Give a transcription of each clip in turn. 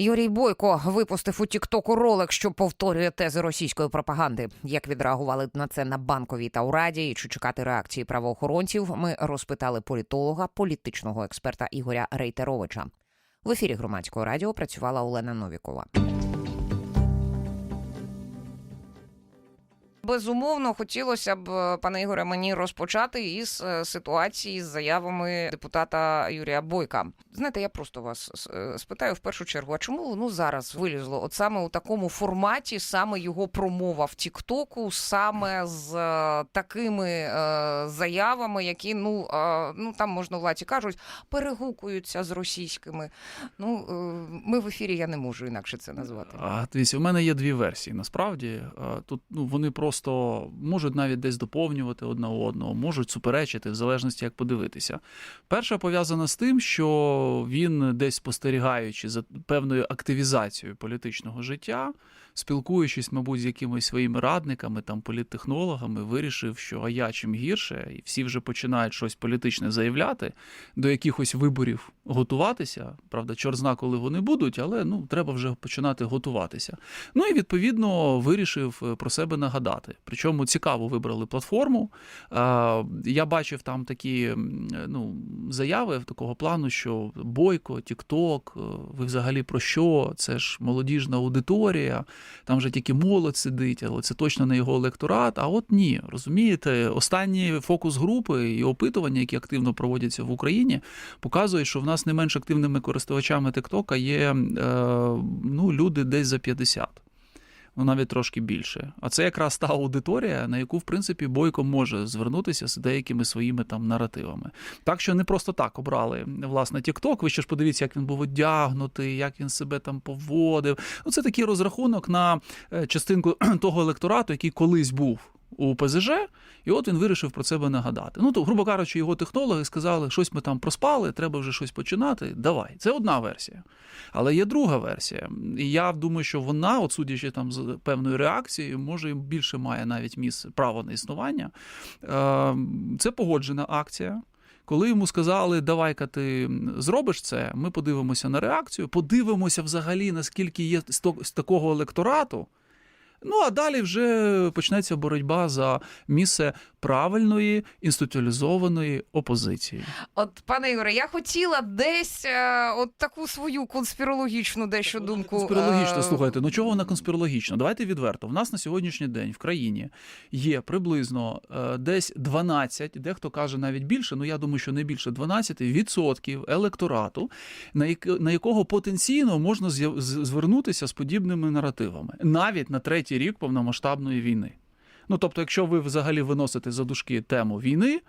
Юрій Бойко випустив у Тіктоку ролик, що повторює тези російської пропаганди. Як відреагували на це на банковій та у раді, і чи чекати реакції правоохоронців? Ми розпитали політолога, політичного експерта Ігоря Рейтеровича. В ефірі громадського радіо працювала Олена Новікова. Безумовно, хотілося б, е, пане Ігоре, мені розпочати із е, ситуації з заявами депутата Юрія Бойка. Знаєте, я просто вас е, спитаю в першу чергу, а чому воно зараз вилізло? От саме у такому форматі, саме його промова в Тіктоку, саме з такими заявами, які ну, ну там можна владі кажуть, перегукуються з російськими. Ну ми в ефірі я не можу інакше це назвати. А, дивіться, у мене є дві версії. Насправді тут ну вони просто можуть навіть десь доповнювати одна одного, можуть суперечити в залежності, як подивитися. Перша пов'язана з тим, що він десь спостерігаючи за певною активізацією політичного життя, спілкуючись, мабуть, з якимись своїми радниками, там політтехнологами, вирішив, що а я чим гірше, і всі вже починають щось політичне заявляти, до якихось виборів готуватися. Правда, чорт зна, коли вони будуть, але ну треба вже починати готуватися. Ну і відповідно вирішив е, про себе нагадати. Причому цікаво вибрали платформу. Е, Я бачив там такі ну, заяви такого плану, що Бойко, Тікток, е, ви взагалі про що? Це ж молодіжна аудиторія, там вже тільки молодь сидить, але це точно не його електорат. А от ні, розумієте, останні фокус групи і опитування, які активно проводяться в Україні, показують, що в нас не менш активними користувачами Тіктока є е, ну, люди десь за 50. Ну, навіть трошки більше. А це якраз та аудиторія, на яку, в принципі, Бойко може звернутися з деякими своїми там наративами. Так що не просто так обрали власне TikTok. Ви ще ж подивіться, як він був одягнутий, як він себе там поводив. Ну, це такий розрахунок на е, частинку того електорату, який колись був. У ПЗЖ, і от він вирішив про себе нагадати. Ну то, грубо кажучи, його технологи сказали, щось ми там проспали, треба вже щось починати. Давай. Це одна версія. Але є друга версія. І я думаю, що вона, от судячи там з певною реакцією, може більше має навіть місце право на існування. Е, Це погоджена акція. Коли йому сказали, давай-ка ти зробиш це, ми подивимося на реакцію, подивимося взагалі, наскільки є з такого електорату. Ну а далі вже почнеться боротьба за місце правильної інституалізованої опозиції. От, пане Ігоре, я хотіла десь е, от таку свою конспірологічну дещо думку. Конспірологічно, е, слухайте, ну чого вона конспірологічна? Давайте відверто. В нас на сьогоднішній день в країні є приблизно е, десь 12, дехто каже навіть більше, ну я думаю, що не більше 12 відсотків електорату, на, як, на якого потенційно можна звернутися з подібними наративами, навіть на третій рік повномасштабної війни. Ну, тобто, якщо ви взагалі виносите за дужки тему війни,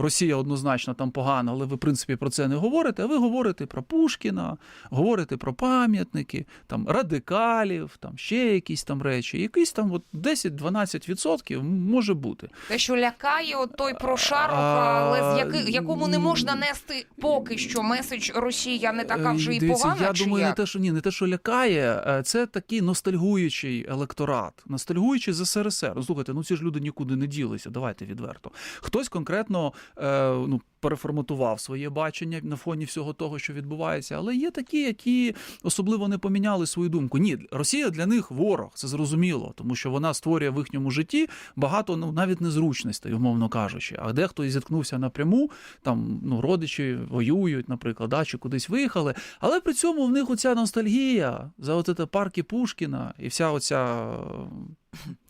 Росія однозначно там погана, але ви, в принципі, про це не говорите, а ви говорите про Пушкіна, говорите про пам'ятники, там радикалів, там ще якісь там речі. Якісь там от 10-12% може бути. Те, що лякає, от той прошарок, А, але з яки, якому не можна нести поки що меседж Росія не така вже і Е, погана. Я чи думаю, як? не те, що ні, не те, що лякає, е, це такий ностальгуючий електорат, ностальгуючий з СРСР. Слухайте, ну ці ж люди нікуди не ділися. Давайте відверто. Хтось конкретно е, ну. Переформатував своє бачення на фоні всього того, що відбувається, але є такі, які особливо не поміняли свою думку. Ні, Росія для них ворог, це зрозуміло, тому що вона створює в їхньому житті багато ну навіть незручностей, умовно кажучи. А дехто і зіткнувся напряму, там ну родичі воюють, наприклад, да, чи кудись виїхали. Але при цьому в них оця ностальгія за от парки Пушкіна і вся оця.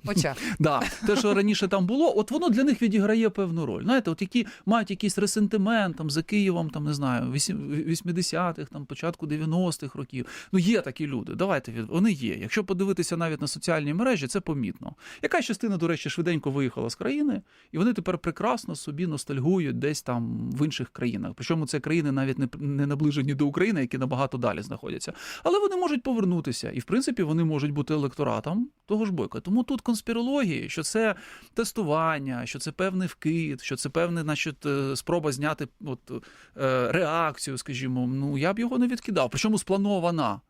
Оця. Да, те, що раніше там було, от воно для них відіграє певну роль. Знаєте, от які мають якийсь ресентимент там за Києвом, там не знаю, вісім- 80-х, там початку 90-х років. Ну є такі люди. Давайте вони є. Якщо подивитися навіть на соціальні мережі, це помітно. Яка частина, до речі, швиденько виїхала з країни, і вони тепер прекрасно собі ностальгують десь там в інших країнах. Причому це країни навіть не, не наближені до України, які набагато далі знаходяться. Але вони можуть повернутися, і в принципі вони можуть бути електоратом того ж бойка. Тому тут конспірології, що це тестування, що це певний вкид, що це певна значить, е, спроба зняти от, е, реакцію, скажімо. Ну я б його не відкидав. Причому спланована.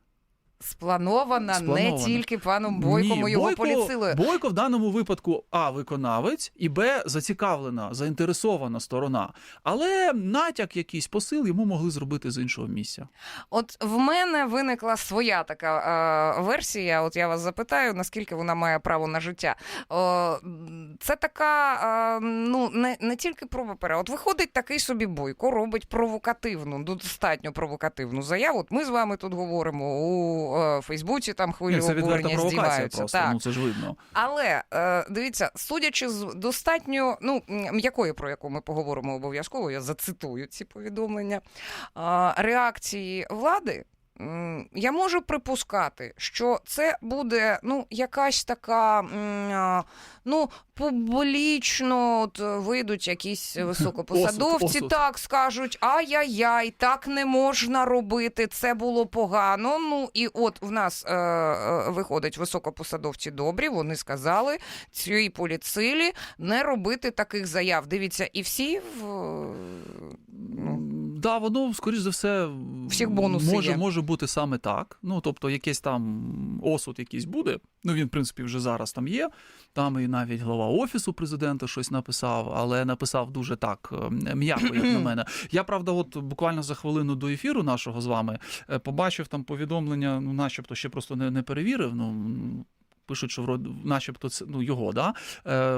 Спланована, не тільки паном Бойком Ні, і його Бойко, поліцилою. Бойко в даному випадку А виконавець, і Б зацікавлена, заінтересована сторона. Але натяк, якийсь посил йому могли зробити з іншого місця. От в мене виникла своя така е, версія. От я вас запитаю, наскільки вона має право на життя. О, це така, е, ну не, не тільки проба пера. От виходить такий собі бойко, робить провокативну, ну, достатньо провокативну заяву. От ми з вами тут говоримо у е, Фейсбуці, там хвилю це обурення здіваються. просто. Так. Ну це ж видно. Але е, дивіться, судячи з достатньо ну м'якої, про яку ми поговоримо обов'язково, я зацитую ці повідомлення реакції влади. Я можу припускати, що це буде ну якась така ну публічно от вийдуть якісь високопосадовці, Осуд, осуд. так скажуть: ай-яй-яй, так не можна робити, це було погано. Ну і от в нас е, е, виходять високопосадовці добрі. Вони сказали цій поліцилі не робити таких заяв. Дивіться, і всі в ну, Да, воно, скоріш за все, Всіх бонуси може, є. може бути саме так. Ну, тобто, якийсь там осуд якийсь буде. Ну, він, в принципі, вже зараз там є. Там і навіть глава офісу президента щось написав, але написав дуже так е, м'яко, як на мене. Я правда, от буквально за хвилину до ефіру нашого з вами е, побачив там повідомлення, ну, начебто ще просто не, не перевірив. Ну пишуть, що вроде, начебто це ну його, да е,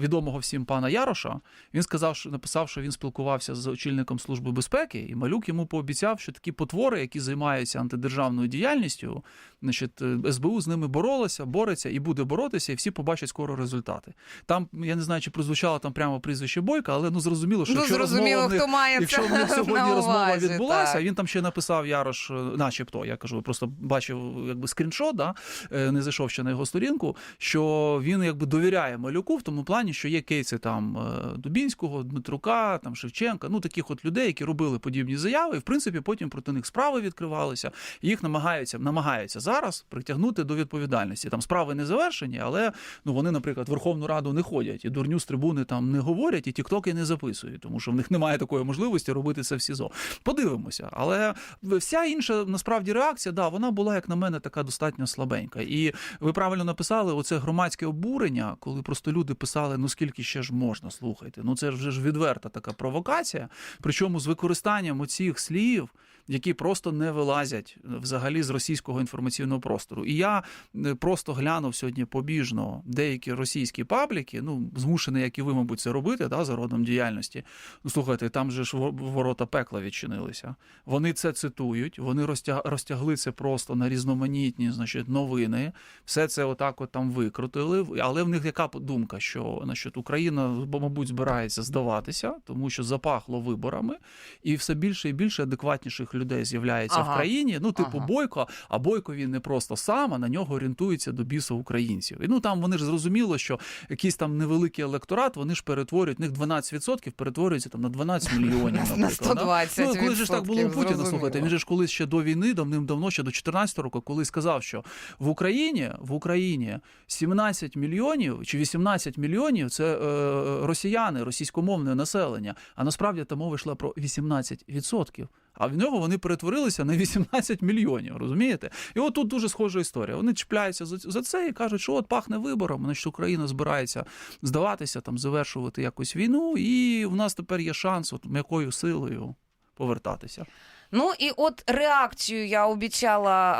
відомого всім пана Яроша. Він сказав, що написав, що він спілкувався з очільником служби безпеки, і малюк йому пообіцяв, що такі потвори, які займаються антидержавною діяльністю, значить, е, СБУ з ними боролася, бореться і буде боротися, і всі побачать скоро результати. Там я не знаю, чи прозвучало там прямо прізвище Бойка, але ну зрозуміло, що ну якщо зрозуміло, розмова хто має Якщо це сьогодні на розмова відбулася, так. він там ще написав Ярош, е, начебто, я кажу, просто бачив якби скріншот, да, е, не зайшов ще на його сторінку, що він якби довіряє малюку в тому плані, що є кейси там Дубінського, Дмитрука, там Шевченка, ну таких от людей, які робили подібні заяви, і в принципі потім проти них справи відкривалися. І їх намагаються намагаються зараз притягнути до відповідальності. Там справи не завершені, але ну вони, наприклад, Верховну Раду не ходять, і дурню з трибуни там не говорять, і тіктоки не записують, тому що в них немає такої можливості робити це в СІЗО. Подивимося, але вся інша насправді реакція, да, вона була, як на мене, така достатньо слабенька. І ви правильно написали, оце громадське обурення, коли просто люди писали, ну скільки ще ж можна, слухайте. Ну це вже ж відверта така провокація. Причому з використанням оцих слів. Які просто не вилазять взагалі з російського інформаційного простору. І я е, просто глянув сьогодні побіжно деякі російські пабліки, ну змушені, як і ви, мабуть, це робити, да, за родом діяльності. Ну слухайте, там же ж ворота пекла відчинилися. Вони це цитують, вони розтяг, розтягли це просто на різноманітні, значить, новини. Все це отак от там викрутили. Але в них яка думка, що значить, Україна, мабуть, збирається здаватися, тому що запахло виборами, і все більше і більше адекватніших людей з'являється Ага. в країні. Ну, типу, Ага. Бойко, а Бойко він не просто сам, а на нього орієнтується до біса українців. І ну там вони ж зрозуміло, що якийсь там невеликий електорат, вони ж перетворюють, них 12% перетворюється там на 12 мільйонів. на наприклад, да? 120 Ну, коли ж так було у Путіна, слухайте, він же ж колись ще до війни, давним-давно, ще до 14 року, коли сказав, що в Україні в Україні 17 мільйонів чи 18 мільйонів це е, росіяни, російськомовне населення. А насправді там мова йшла про 18%. А в нього вони перетворилися на 18 мільйонів, розумієте? І от тут дуже схожа історія. Вони чіпляються за, це і кажуть, що от пахне вибором, значить Україна збирається здаватися, там завершувати якусь війну, і в нас тепер є шанс от м'якою силою повертатися. Ну і от реакцію я обіцяла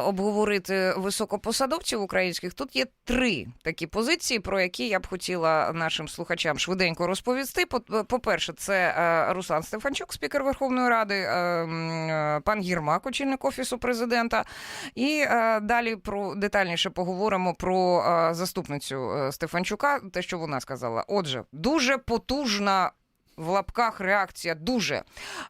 е, обговорити високопосадовців українських. Тут є три такі позиції, про які я б хотіла нашим слухачам швиденько розповісти. По- По-перше, це е, Руслан Стефанчук, спікер Верховної Ради, е, е, пан Єрмак, очільник офісу президента. І е, далі про детальніше поговоримо про е, заступницю е, Стефанчука, те, що вона сказала. Отже, дуже потужна. В лапках реакція дуже.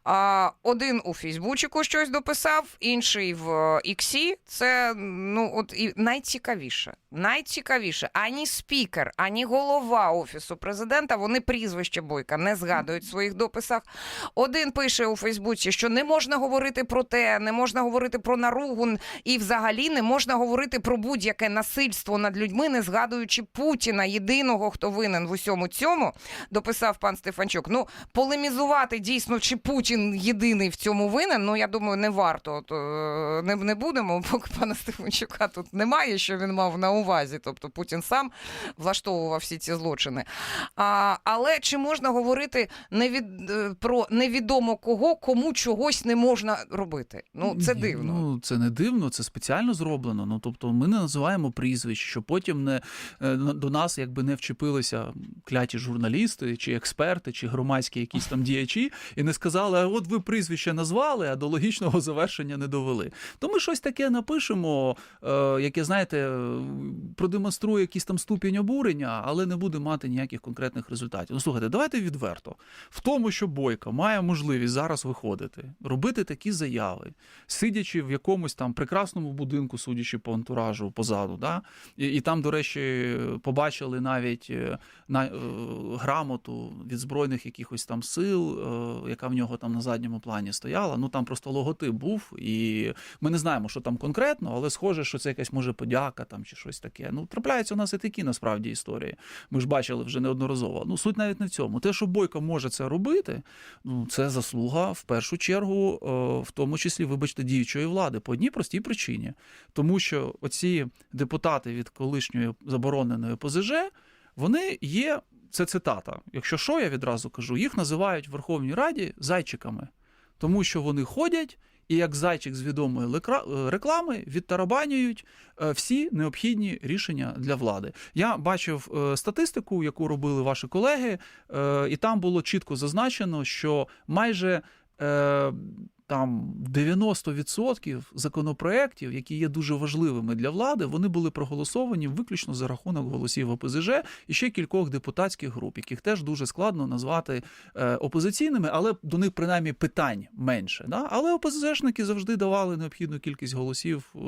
А, один у Фейсбучику щось дописав, інший в е, Іксі. Це ну от і найцікавіше. Найцікавіше. Ані спікер, ані голова офісу президента. Вони прізвище Бойка не згадують в своїх дописах. Один пише у Фейсбуці, що не можна говорити про те, не можна говорити про наругу, і взагалі не можна говорити про будь-яке насильство над людьми, не згадуючи Путіна, єдиного, хто винен в усьому цьому, дописав пан Стефанчук. Ну, полемізувати дійсно, чи Путін єдиний в цьому винен, ну я думаю, не варто. От, е, не, не будемо, поки пана Стефанчука тут немає, що він мав на увазі. Тобто Путін сам влаштовував всі ці злочини. А, але чи можна говорити невід, е, про невідомо кого, кому чогось не можна робити? Ну, це Ні, дивно. Ну це не дивно, це спеціально зроблено. Ну тобто, ми не називаємо прізвищ, щоб потім не е, до нас якби не вчепилися кляті журналісти, чи експерти, чи громадські якісь там діячі, і не сказали, а от ви прізвище назвали, а до логічного завершення не довели. То ми щось таке напишемо, е, яке знаєте, продемонструє якийсь там ступінь обурення, але не буде мати ніяких конкретних результатів. Ну слухайте, давайте відверто. В тому, що Бойко має можливість зараз виходити, робити такі заяви, сидячи в якомусь там прекрасному будинку, судячи по антуражу позаду, да? і, і там, до речі, побачили навіть е, на, е, грамоту від збройних якихось там сил, е, яка в нього там на задньому плані стояла. Ну там просто логотип був, і ми не знаємо, що там конкретно, але схоже, що це якась може подяка там чи щось таке. Ну, трапляються у нас і такі насправді історії. Ми ж бачили вже неодноразово. Ну, суть навіть не в цьому. Те, що Бойко може це робити, ну це заслуга в першу чергу, е, в тому числі, вибачте, діючої влади по одній простій причині, тому що оці депутати від колишньої забороненої ПЗЖ, вони є. Це цитата. Якщо що, я відразу кажу, їх називають в Верховній Раді зайчиками, тому що вони ходять і як зайчик з відомої е, реклами відтарабанюють е, всі необхідні рішення для влади. Я бачив е, статистику, яку робили ваші колеги, і там було чітко зазначено, що майже там 90% законопроєктів, які є дуже важливими для влади, вони були проголосовані виключно за рахунок голосів ОПЗЖ і ще кількох депутатських груп, яких теж дуже складно назвати е, опозиційними, але до них принаймні питань менше. Да? Але ОПЗЖники завжди давали необхідну кількість голосів е,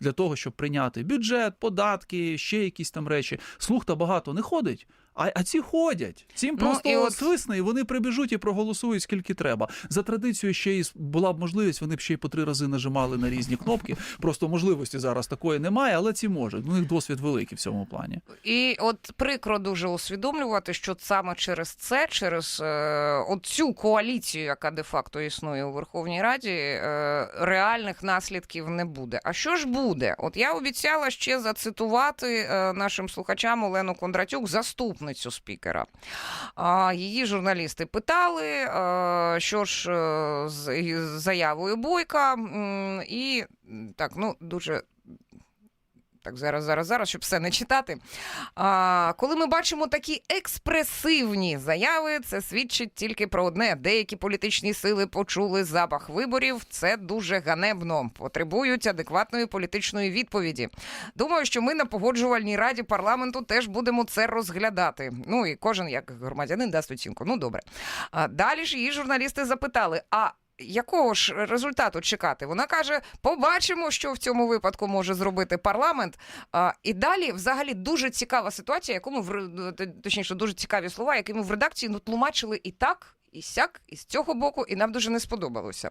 для того, щоб прийняти бюджет, податки, ще якісь там речі. Слух та багато не ходить. А, а ці ходять. Цим Ну, просто і от- свисне, і вони прибіжуть і проголосують скільки треба. За традицією ще й була б можливість, вони б ще й по три рази нажимали на різні кнопки. Просто можливості зараз такої немає, але ці можуть. У них досвід великий в цьому плані. І от прикро дуже усвідомлювати, що саме через це, через е, от цю коаліцію, яка де-факто існує у Верховній Раді, е, реальних наслідків не буде. А що ж буде? От я обіцяла ще зацитувати е, нашим слухачам Олену Кондратюк, заступницю спікера. Її журналісти питали, що ж е, з заявою Бойка, і так, ну дуже. Так, зараз, зараз, зараз, щоб все не читати. А, коли ми бачимо такі експресивні заяви, це свідчить тільки про одне: деякі політичні сили почули запах виборів. Це дуже ганебно. Потребують адекватної політичної відповіді. Думаю, що ми на погоджувальній раді парламенту теж будемо це розглядати. Ну і кожен як громадянин дасть оцінку. Ну добре. А далі ж її журналісти запитали: а якого ж результату чекати? Вона каже: побачимо, що в цьому випадку може зробити парламент. А, і далі, взагалі, дуже цікава ситуація, яку ми в точніше, дуже цікаві слова, які ми в редакції ну, тлумачили і так. І сяк, і з цього боку, і нам дуже не сподобалося.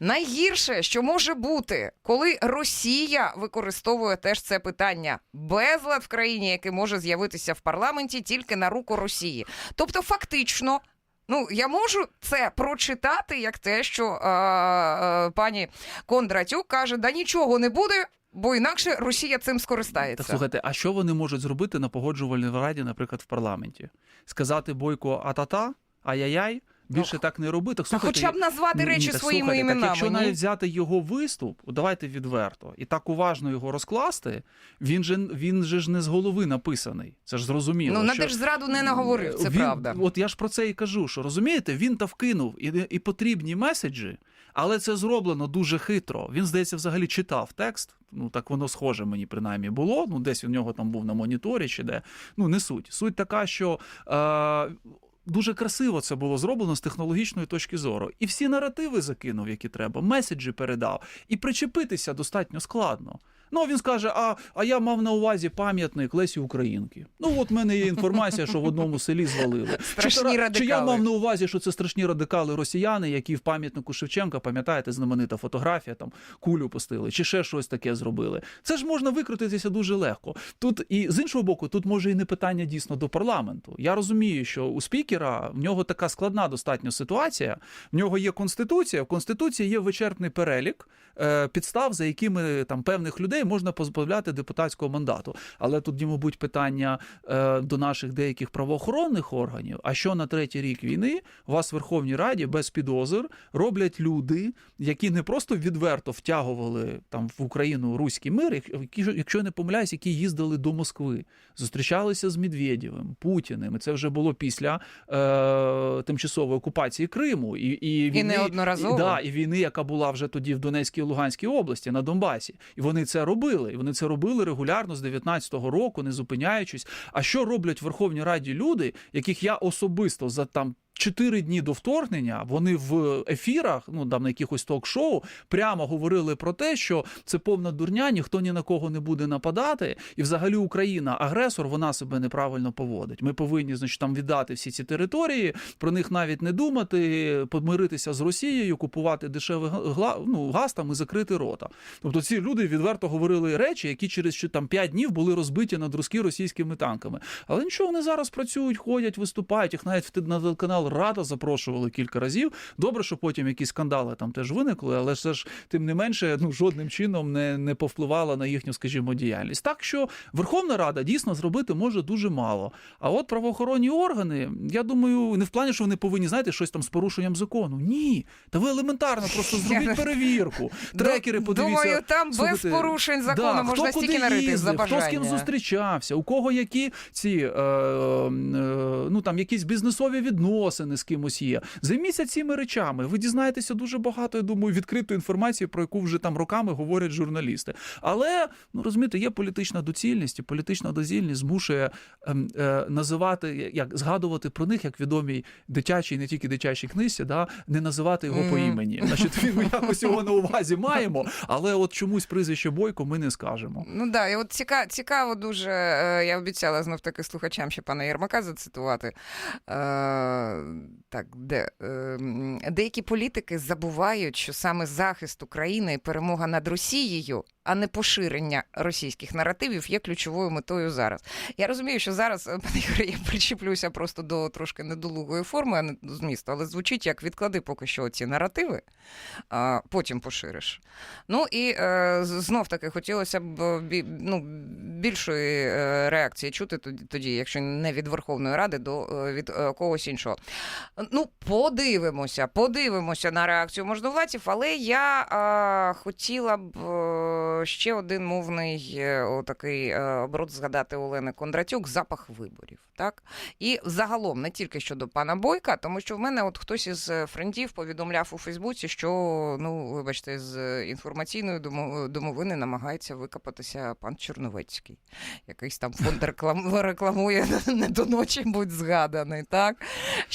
Найгірше, що може бути, коли Росія використовує теж це питання безлад в країні, який може з'явитися в парламенті тільки на руку Росії. Тобто, фактично, Ну, я можу це прочитати як те, що е, е, пані Кондратюк каже: да нічого не буде, бо інакше Росія цим скористається. Та слухайте, а що вони можуть зробити на погоджувальній раді, наприклад, в парламенті? Сказати Бойко а-та-та, ай-яй-яй? Більше так не робити. Так, Та слухайте, хоча б назвати речі ні, так своїми слухайте, іменами. Так, якщо ні? навіть взяти його виступ, давайте відверто, і так уважно його розкласти, він же він же ж не з голови написаний. Це ж зрозуміло. ну, на що... держзраду не наговорив, це він, правда. От я ж про це і кажу, що розумієте, він та вкинув і, і потрібні меседжі, але це зроблено дуже хитро. Він, здається, взагалі читав текст. Ну так воно схоже мені принаймні було. Ну, десь у нього там був на моніторі чи де. Ну, не суть. Суть така, що. Е- Дуже красиво це було зроблено з технологічної точки зору. І всі наративи закинув, які треба, меседжі передав, і причепитися достатньо складно. Ну, він скаже: а, а я мав на увазі пам'ятник Лесі Українки. Ну, от в мене є інформація, що в одному селі звалили. Страшні чи, чи я мав на увазі, що це страшні радикали росіяни, які в пам'ятнику Шевченка, пам'ятаєте, знаменита фотографія, там кулю пустили, чи ще щось таке зробили. Це ж можна викрутитися дуже легко. Тут і з іншого боку, тут може і не питання дійсно до парламенту. Я розумію, що у спікера. спікера, в нього така складна достатньо ситуація. В нього є конституція. В конституції є вичерпний перелік е, підстав, за якими там певних людей можна позбавляти депутатського мандату. Але тут, мабуть, питання е, до наших деяких правоохоронних органів. А що на третій рік війни у вас в Верховній Раді без підозр роблять люди, які не просто відверто втягували там в Україну руський мир, які, якщо я не помиляюсь, які їздили до Москви, зустрічалися з Медведєвим, Путіним. І це вже було після е, тимчасової окупації Криму і, і, війни, неодноразово. І, да, і війни, яка була вже тоді в Донецькій і Луганській області на Донбасі. І вони це робили. І вони це робили регулярно з 19-го року, не зупиняючись. А що роблять в Верховній Раді люди, яких я особисто за там. Чотири дні до вторгнення вони в ефірах, ну там на якихось ток-шоу, прямо говорили про те, що це повна дурня, ніхто ні на кого не буде нападати, і взагалі Україна агресор, вона себе неправильно поводить. Ми повинні, значить, там віддати всі ці території, про них навіть не думати, помиритися з Росією, купувати дешевий ну, газ там і закрити рота. Тобто ці люди відверто говорили речі, які через там 5 днів були розбиті на друзки російськими танками. Але нічого, вони зараз працюють, ходять, виступають. Їх навіть на телеканал Рада запрошували кілька разів. Добре, що потім якісь скандали там теж виникли, але це ж тим не менше ну жодним чином не, не повпливала на їхню, скажімо, діяльність. Так що Верховна Рада дійсно зробити може дуже мало. А от правоохоронні органи, я думаю, не в плані, що вони повинні знаєте, щось там з порушенням закону. Ні, та ви елементарно просто зробіть перевірку. Трекери, подивіться. Думаю, там без порушень закону да, можна хто стільки нарити за бажання. Хто з ким зустрічався, у кого які ці е, е, ну там якісь бізнесові відносини з кимось є. Займіться цими речами. Ви дізнаєтеся дуже багато, я думаю, відкритої інформації, про яку вже там роками говорять журналісти. Але ну розумієте, є політична доцільність, і політична доцільність змушує ем, е, називати як згадувати про них як відомій дитячій, не тільки дитячій книзі, да не називати його по імені. Значить, ми якось його на увазі маємо, але от чомусь прізвище Бойко ми не скажемо. Ну да, і от ціка, цікаво дуже. е, Я обіцяла знов таки слухачам ще пана Єрмака зацитувати. Е, так, де е, деякі політики забувають, що саме захист України і перемога над Росією, а не поширення російських наративів є ключовою метою зараз. Я розумію, що зараз, е, пане Ігоре, я причіплюся просто до трошки недолугої форми, а не змісту, але звучить як відклади поки що ці наративи, а потім пошириш. Ну і е, знов таки хотілося б е, ну, більшої реакції чути тоді, якщо не від Верховної Ради, до від когось іншого. Ну, подивимося, подивимося на реакцію можновладців, але я е, хотіла б е, ще один мовний е, отакий е, оборот згадати Олени Кондратюк запах виборів. Так? І загалом не тільки щодо пана Бойка, тому що в мене от хтось із френдів повідомляв у Фейсбуці, що ну, вибачте, з інформаційної домовини намагається викопатися пан Чорновецький. Якийсь там фонд реклам... рекламує не до ночі будь згаданий. Так?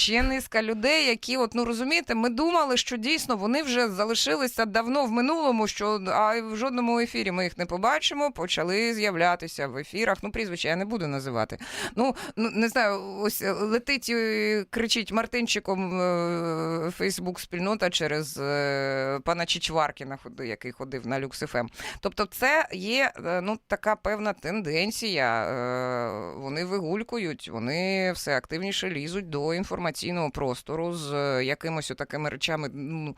Ще низка людей, які, от, ну розумієте, ми думали, що дійсно вони вже залишилися давно в минулому, що а в жодному ефірі ми їх не побачимо, почали з'являтися в ефірах. Ну, прізвища я не буду називати. Ну, ну не знаю, ось е, летить і кричить Мартинчиком е, Фейсбук спільнота через е, пана Чичваркіна, який ходив на Люкс.ФМ. Тобто, це є ну, така певна тенденція. Вони вигулькують, вони все активніше лізуть до інформаційного простору з е, якимось такими речами ну,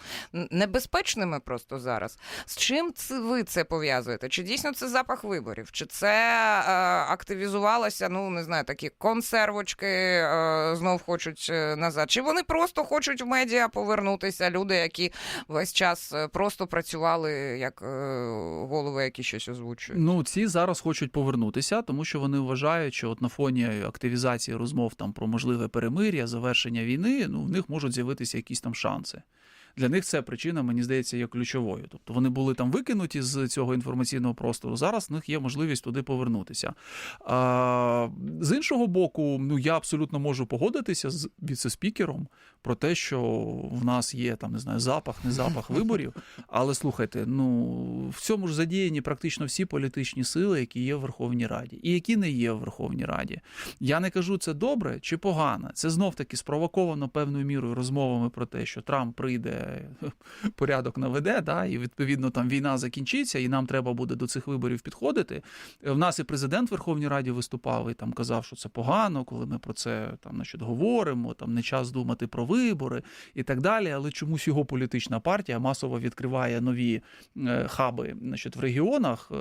небезпечними просто зараз. З чим це ви це пов'язуєте? Чи дійсно це запах виборів? Чи це е, активізувалося, ну не знаю, такі консервочки е, знов хочуть е, назад? Чи вони просто хочуть в медіа повернутися? Люди, які весь час е, просто працювали як е, голови, які щось озвучують? Ну, ці зараз хочуть повернутися, тому що вони вважають, що от на фоні активізації розмов там про можливе перемир'я, завершення війни, ну в них можуть з'явитися якісь там шанси. Для них це причина, мені здається, є ключовою. Тобто вони були там викинуті з цього інформаційного простору. Зараз в них є можливість туди повернутися. А, з іншого боку, ну я абсолютно можу погодитися з віцеспікером про те, що в нас є там не знаю запах, не запах виборів. Але слухайте, ну в цьому ж задіяні практично всі політичні сили, які є в Верховній Раді, і які не є в Верховній Раді. Я не кажу це добре чи погано. Це знов таки спровоковано певною мірою розмовами про те, що Трамп прийде порядок наведе, да, і відповідно там війна закінчиться, і нам треба буде до цих виборів підходити. В нас і президент Верховній Раді виступав і там казав, що це погано, коли ми про це там значить, говоримо, там не час думати про вибори і так далі. Але чомусь його політична партія масово відкриває нові е, хаби значить, в регіонах, е,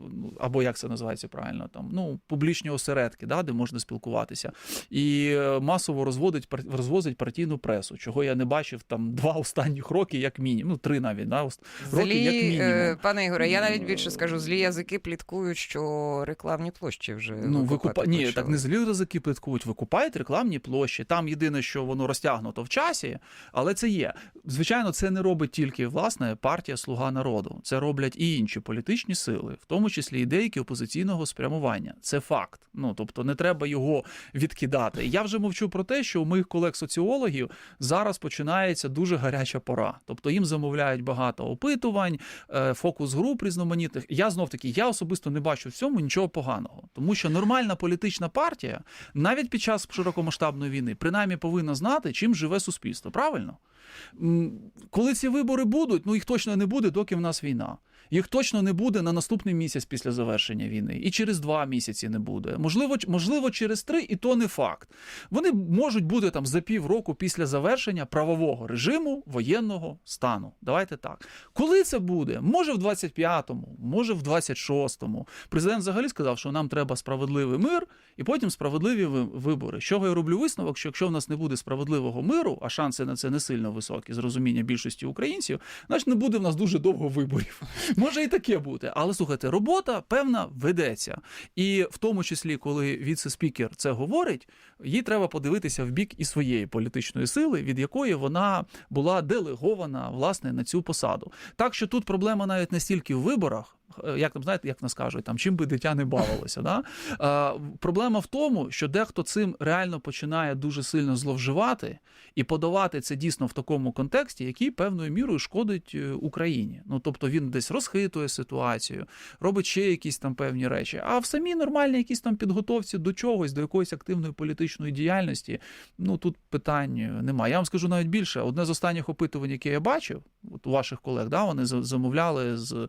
ну, або як це називається правильно, там ну публічні осередки, да, де можна спілкуватися, і е, масово розводить розвозить партійну пресу, чого я не бачив там два останніх роки, як мінімум, ну три навіть да, роки, як мінімум. пане Ігоре, я навіть більше скажу, злі язики пліткують, що рекламні площі вже Ну, ви викупати купа... Ні, так не злі ризики плиткують. Ви купаєте рекламні площі. Там єдине, що воно розтягнуто в часі, але це є. Звичайно, це не робить тільки власне партія Слуга народу. Це роблять і інші політичні сили, в тому числі і деякі опозиційного спрямування. Це факт. Ну тобто не треба його відкидати. Я вже мовчу про те, що у моїх колег-соціологів зараз починається дуже гаряча пора. Тобто їм замовляють багато опитувань, е, фокус груп різноманітних. Я знов таки, я особисто не бачу в цьому нічого поганого, тому що нормальна політична партія навіть під час широкомасштабної війни принаймні повинна знати, чим живе суспільство. Правильно? Коли ці вибори будуть, ну їх точно не буде, доки в нас війна. Їх точно не буде на наступний місяць після завершення війни, і через два місяці не буде. Можливо, можливо, через три, і то не факт. Вони можуть бути там за півроку після завершення правового режиму воєнного стану. Давайте так. Коли це буде? Може в 25-му, може в 26-му. Президент взагалі сказав, що нам треба справедливий мир і потім справедливі вибори. З чого я роблю висновок, що якщо в нас не буде справедливого миру, а шанси на це не сильно високі з розуміння більшості українців, значить не буде в нас дуже довго виборів. Може і таке бути. Але слухайте, робота певна ведеться. І в тому числі, коли віце-спікер це говорить, їй треба подивитися в бік і своєї політичної сили, від якої вона була делегована власне на цю посаду. Так що тут проблема навіть не стільки в виборах. Е, Як там знаєте, як нас кажуть, там чим би дитя не бавилося. Да? А, проблема в тому, що дехто цим реально починає дуже сильно зловживати і подавати це дійсно в такому контексті, який певною мірою шкодить е, Україні. Ну тобто він десь розхитує ситуацію, робить ще якісь там певні речі. А в самій нормальній якійсь там підготовці до чогось, до якоїсь активної політичної діяльності, ну тут питань немає. Я вам скажу навіть більше. Одне з останніх опитувань, яке я бачив, от у ваших колег, да, вони замовляли з е,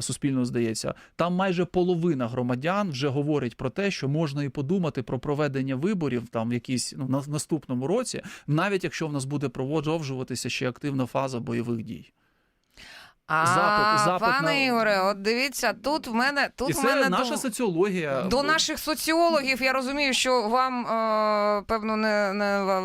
суспільно здається. Там майже половина громадян вже говорять про те, що можна і подумати про проведення виборів там в якійсь ну, на наступному році, навіть якщо в нас буде продовжуватися ще активна фаза бойових дій. А, Запит- запит пане на- Ігоре, от дивіться, тут в мене тут І в це мене наша до, соціологія. до наших соціологів. Я розумію, що вам е, певно не, не,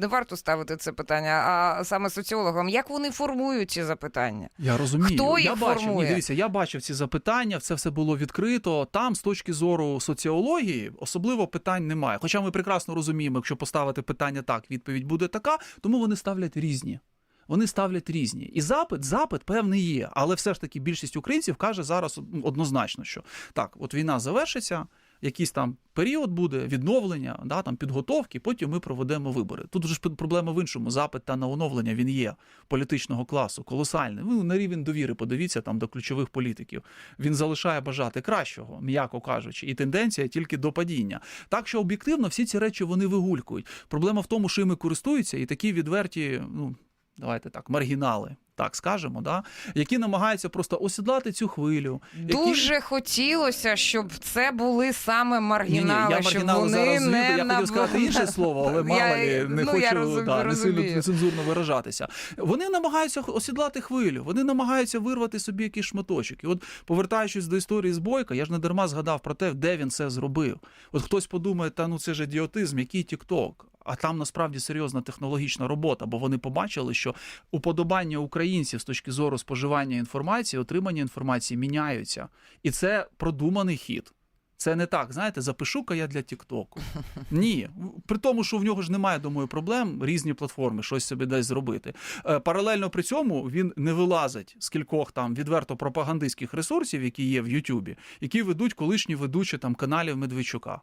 не варто ставити це питання, а саме соціологам. Як вони формують ці запитання? Я розумію. Хто я бачив, ні, дивіться, я бачив ці запитання, це все було відкрито. Там, з точки зору соціології, особливо питань немає. Хоча ми прекрасно розуміємо, якщо поставити питання так, відповідь буде така, тому вони ставлять різні. Вони ставлять різні. І запит, запит певний є. Але все ж таки більшість українців каже зараз однозначно, що так, от війна завершиться, якийсь там період буде відновлення, да, там підготовки, потім ми проведемо вибори. Тут же ж проблема в іншому. Запит та на оновлення він є політичного класу, колосальний. Ну, на рівень довіри, подивіться там до ключових політиків. Він залишає бажати кращого, м'яко кажучи, і тенденція тільки до падіння. Так що об'єктивно всі ці речі вони вигулькують. Проблема в тому, що іми користуються, і такі відверті, ну давайте так, маргінали. Так скажемо, да, які намагаються просто осідлати цю хвилю. які- Дуже хотілося, щоб це були саме Ні, ні, маргінали, я щоб маргінали вони зараз не я хотів сказати інше слово, але Я- мало лі, не ну, я хочу розум- да, не сильно нецензурно виражатися. Вони намагаються осідлати хвилю, вони намагаються вирвати собі якийсь шматочок. І от повертаючись до історії з Бойка, я ж не дарма згадав про те, де він це зробив. От хтось подумає, та ну це ж ідіотизм, який тік-ток. А там насправді серйозна технологічна робота, бо вони побачили, що уподобання українців з точки зору споживання інформації, отримання інформації міняються. І це продуманий хід. Це не так, знаєте, запишу-ка я для Тіктоку. Ні. При тому, що в нього ж немає, думаю, проблем різні платформи, щось собі десь зробити. Е, Паралельно при цьому він не вилазить з кількох там відверто пропагандистських ресурсів, які є в Ютубі, які ведуть колишні ведучі там каналів Медведчука.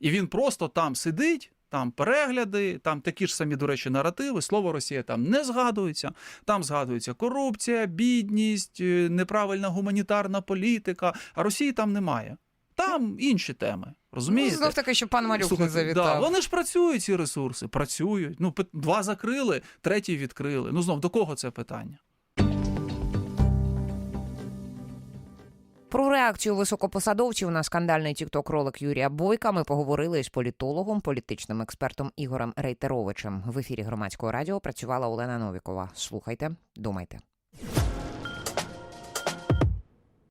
І він просто там сидить. Там перегляди, там такі ж самі, до речі, наративи. Слово Росія там не згадується. Там згадується корупція, бідність, е, неправильна гуманітарна політика. А Росії там немає. Там інші теми. Розумієте? Ну, знов таки, що пан Малюк Слухайте, не завітав. Да, вони ж працюють, ці ресурси, працюють. Ну, два закрили, третій відкрили. Ну, знов, до кого це питання? Про реакцію високопосадовців на скандальний тікток-ролик Юрія Бойка ми поговорили із політологом, політичним експертом Ігорем Рейтеровичем. В ефірі громадського радіо працювала Олена Новікова. Слухайте, думайте.